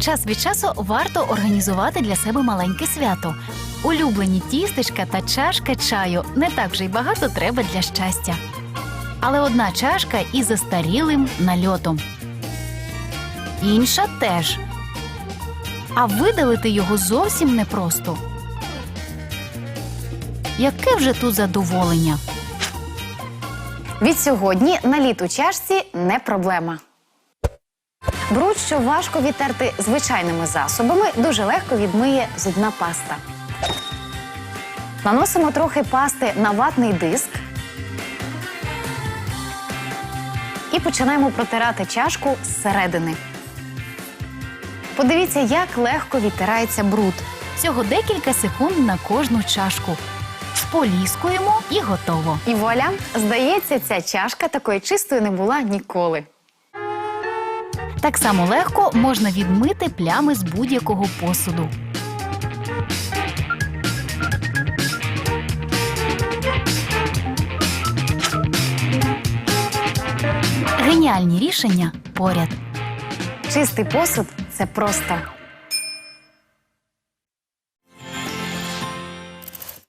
час від часу варто організувати для себе маленьке свято. Улюблені тістечка та чашка чаю не так вже й багато треба для щастя. Але одна чашка із застарілим нальотом. Інша теж. А видалити його зовсім непросто. Яке вже тут задоволення? Від сьогодні наліт у чашці не проблема. Бруд, що важко відтерти звичайними засобами, дуже легко відмиє зубна паста. Наносимо трохи пасти на ватний диск і починаємо протирати чашку зсередини. Подивіться, як легко відтирається бруд. Всього декілька секунд на кожну чашку. Поліскуємо і готово. І вуаля, здається, ця чашка такою чистою не була ніколи. Так само легко можна відмити плями з будь-якого посуду. Геніальні рішення поряд. Чистий посуд це просто